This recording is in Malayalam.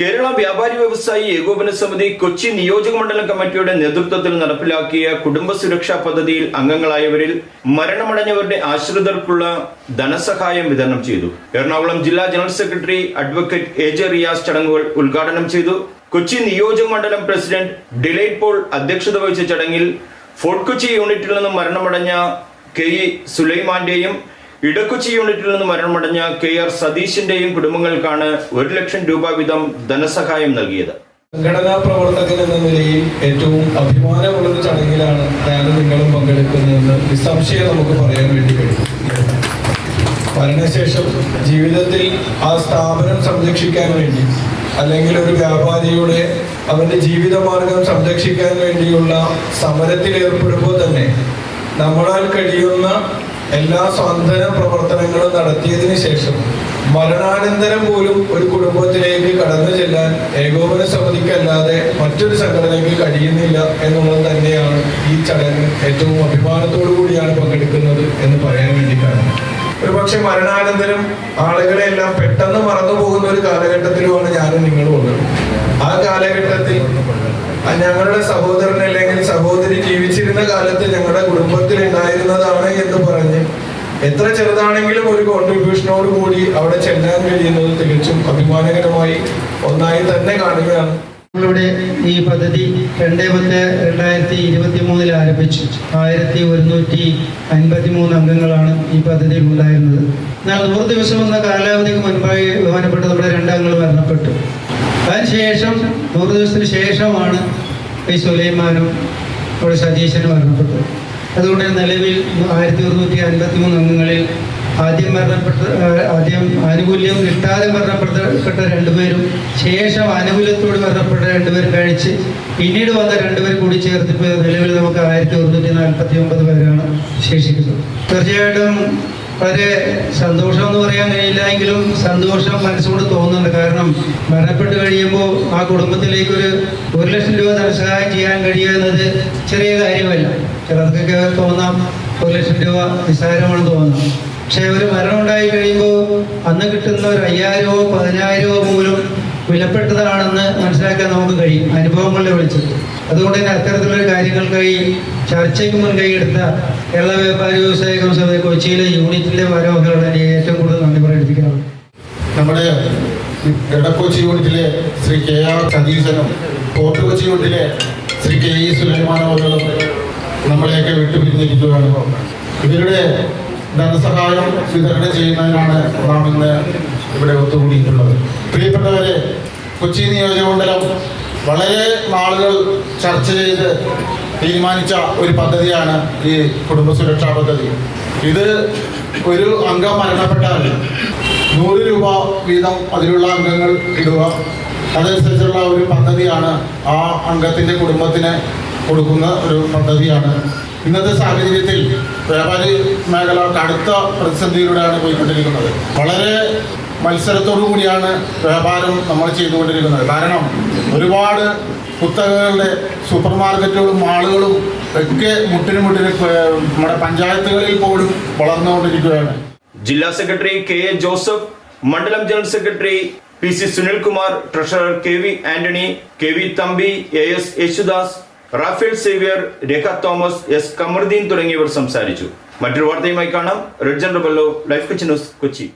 കേരള വ്യാപാരി വ്യവസായി ഏകോപന സമിതി കൊച്ചി നിയോജക മണ്ഡലം കമ്മിറ്റിയുടെ നേതൃത്വത്തിൽ നടപ്പിലാക്കിയ കുടുംബ സുരക്ഷാ പദ്ധതിയിൽ അംഗങ്ങളായവരിൽ മരണമടഞ്ഞവരുടെ ആശ്രിതർക്കുള്ള ധനസഹായം വിതരണം ചെയ്തു. എറണാകുളം ജില്ലാ general secretary advocate A J Riyas ചടങ്ങുകൾ ഉദ്ഘാടനം ചെയ്തു. കൊച്ചി നിയോജക മണ്ഡലം പ്രസിഡന്റ് ഡിലൈറ്റ് പോൾ അധ്യക്ഷത വഹിച്ച ചടങ്ങിൽ ഫോർട്ട് കൊച്ചി യൂണിറ്റിൽ നിന്നും മരണമടഞ്ഞ കെ ഇ സുലൈമാന്റെയും ഇടക്കൊച്ചി യൂണിറ്റിൽ നിന്ന് മരണമടഞ്ഞ കെ ആർ സതീഷിന്റെയും കുടുംബങ്ങൾക്കാണ് ഒരു ലക്ഷം രൂപ വീതം ധനസഹായം നൽകിയത്. സംഘടനാ പ്രവർത്തകൻ എന്ന നിലയിൽ ഏറ്റവും അഭിമാനമുള്ള ഒരു ചടങ്ങിലാണ് ഞാനും നിങ്ങളും പങ്കെടുക്കുന്നതെന്ന് നിസ്സംശയം നമുക്ക് പറയാൻ വേണ്ടി കഴിയും. മരണശേഷം ജീവിതത്തിൽ ആ സ്ഥാപനം സംരക്ഷിക്കാൻ വേണ്ടി അല്ലെങ്കിൽ ഒരു വ്യാപാരിയുടെ അവന്റെ ജീവിതമാർഗം സംരക്ഷിക്കാൻ വേണ്ടിയുള്ള സമരത്തിൽ ഏർപ്പെടുമ്പോൾ തന്നെ നമ്മളാൽ കഴിയുന്ന എല്ലാ സ്വാതന്ത്ര്യ പ്രവർത്തനങ്ങളും നടത്തിയതിനു ശേഷം മരണാനന്തരം പോലും ഒരു കുടുംബത്തിലേക്ക് കടന്നു ചെല്ലാൻ ഏകോപന സമിതിക്കല്ലാതെ മറ്റൊരു സംഘടനയ്ക്ക് കഴിയുന്നില്ല എന്നുള്ളത് തന്നെയാണ് ഈ ചടങ്ങ് ഏറ്റവും അഭിമാനത്തോടു കൂടിയാണ് പങ്കെടുക്കുന്നത് എന്ന് പറയാൻ വേണ്ടി കാരണം. ഒരു പക്ഷെ മരണാനന്തരം ആളുകളെ എല്ലാം പെട്ടെന്ന് മറന്നു പോകുന്ന ഒരു കാലഘട്ടത്തിലുമാണ് ഞാനും നിങ്ങളും ഉള്ളത്. ആ കാലഘട്ടത്തിൽ ഞങ്ങളുടെ സഹോദരൻ അല്ലെങ്കിൽ സഹോദരി ജീവിച്ചിരുന്ന കാലത്ത് ഞങ്ങളുടെ കുടുംബത്തിൽ ഉണ്ടായിരുന്നതാണ് എന്ന് പറഞ്ഞ് എത്ര ചെറുതാണെങ്കിലും ഒരു കോൺട്രിബ്യൂഷനോട് കൂടി അവിടെ ചെല്ലാൻ കഴിയുന്നത് തികച്ചും അഭിമാനകരമായി ഒന്നായി തന്നെ കാണുകയാണ്. നമ്മളിവിടെ ഈ പദ്ധതി രണ്ട് പത്ത് രണ്ടായിരത്തി ഇരുപത്തി മൂന്നിൽ ആരംഭിച്ചു. ആയിരത്തി ഒരുന്നൂറ്റി അൻപത്തി മൂന്ന് അംഗങ്ങളാണ് ഈ പദ്ധതിയിൽ ഉണ്ടായിരുന്നത്. എന്നാൽ നൂറ് ദിവസം എന്ന കാലാവധിക്ക് മുൻപായി ബഹുമാനപ്പെട്ട നമ്മുടെ രണ്ടംഗങ്ങൾ മരണപ്പെട്ടു. അതിനുശേഷം നൂറ് ദിവസത്തിന് ശേഷമാണ് ഈ സുലൈമാനും ഇവിടെ സതീശനും മരണപ്പെട്ടു. അതുകൊണ്ട് നിലവിൽ ആയിരത്തി ഒരുന്നൂറ്റി അൻപത്തി മൂന്ന് അംഗങ്ങളിൽ ആദ്യം മരണപ്പെട്ട ആദ്യം ആനുകൂല്യം കിട്ടാതെ മരണപ്പെട്ട രണ്ടുപേരും ശേഷം ആനുകൂല്യത്തോട് മരണപ്പെട്ട രണ്ടുപേരും കഴിച്ച് പിന്നീട് വന്ന രണ്ടുപേർ കൂടി ചേർത്തിപ്പോൾ നിലവിൽ നമുക്ക് ആയിരത്തി ഒരുന്നൂറ്റി നാൽപ്പത്തി ഒമ്പത് പേരാണ് ശേഷിക്കുന്നത്. തീർച്ചയായിട്ടും വളരെ സന്തോഷം എന്ന് പറയാൻ കഴിയില്ല എങ്കിലും സന്തോഷം മനസ്സുകൊണ്ട് തോന്നുന്നുണ്ട്. കാരണം മരണപ്പെട്ട് കഴിയുമ്പോൾ ആ കുടുംബത്തിലേക്ക് ഒരു ഒരു ലക്ഷം രൂപ ധനസഹായം ചെയ്യാൻ കഴിയുക എന്നത് ചെറിയ കാര്യമല്ല. ചിലർക്കൊക്കെ തോന്നാം. ഒരു ലക്ഷം രൂപ നിസ്സാരമാണ് തോന്നാം. പക്ഷേ ഒരു മരണം ഉണ്ടായി കഴിയുമ്പോൾ അന്ന് കിട്ടുന്ന ഒരു അയ്യായിരമോ പതിനായിരമോ പോലും വിലപ്പെട്ടതാണെന്ന് മനസ്സിലാക്കാൻ നമുക്ക് കഴിയും. അനുഭവങ്ങളുടെ വിളിച്ചത് അതുകൊണ്ട് തന്നെ അത്തരത്തിലുള്ള കാര്യങ്ങൾക്കായി ചർച്ചയ്ക്ക് മുൻകൈയെടുത്ത കേരള വ്യാപാരി വ്യവസായ കൗൺസിലെ കൊച്ചിയിലെ യൂണിറ്റിന്റെ ഭാരവാഹികളാണ് ഏറ്റവും കൂടുതൽ നന്ദി പ്രകടിപ്പിക്കുന്നത് നമ്മുടെ ഇടക്കൊച്ചി യൂണിറ്റിലെ ശ്രീ കെ ആർ സതീശനും പോർട്ട് കൊച്ചി യൂണിറ്റിലെ ശ്രീ കെ ഇ സുലൈമാൻ അവர்களுം നമ്മളെയൊക്കെ വിട്ടുപിരിഞ്ഞിരിക്കുകയാണ്. ഇവരുടെ ധനസഹായം വിതരണം ചെയ്യുന്നതിനാണ് നാം ഇന്ന് ഇവിടെ ഒത്തുകൂടിയിട്ടുള്ളത്. പ്രിയപ്പെട്ടവരെ കൊച്ചി നിയോജകമണ്ഡലം വളരെ നാളുകൾ ചർച്ച ചെയ്ത് തീരുമാനിച്ച ഒരു പദ്ധതിയാണ് ഈ കുടുംബ സുരക്ഷാ പദ്ധതി. ഇത് ഒരു അംഗം മരണപ്പെട്ടാൽ നൂറ് രൂപ വീതം അതിലുള്ള അംഗങ്ങൾ ഇടുക. അതനുസരിച്ചുള്ള ഒരു പദ്ധതിയാണ് ആ അംഗത്തിന്റെ കുടുംബത്തിന് കൊടുക്കുന്ന ഒരു പദ്ധതിയാണ്. ഇന്നത്തെ സാഹചര്യത്തിൽ വ്യാപാരി മേഖല കടുത്ത പ്രതിസന്ധിയിലൂടെയാണ് പോയിക്കൊണ്ടിരിക്കുന്നത്. വളരെ മത്സരത്തോടു കൂടിയാണ് വ്യാപാരം നമ്മൾ ചെയ്തുകൊണ്ടിരിക്കുന്നത്. കാരണം ഒരുപാട് കുത്തകകളുടെ സൂപ്പർ മാർക്കറ്റുകളും മാളുകളും ഒക്കെ മുട്ടിന് മുട്ടിന് നമ്മുടെ പഞ്ചായത്തുകളിൽ പോലും വളർന്നുകൊണ്ടിരിക്കുകയാണ്. ജില്ലാ സെക്രട്ടറി കെ എ ജോസഫ് മണ്ഡലം general secretary P C Sunilkumar treasurer K V Antony K V Thampi A S Yesudas Raphael Xavier Rekha Thomas S Kamaruddin തുടങ്ങിയവർ സംസാരിച്ചു. മറ്റൊരു വാർത്തയുമായി കാണാം. റെഡ് ജനറൽ ബല്ലോ ലൈഫ് കൊച്ചി ന്യൂസ് കൊച്ചി.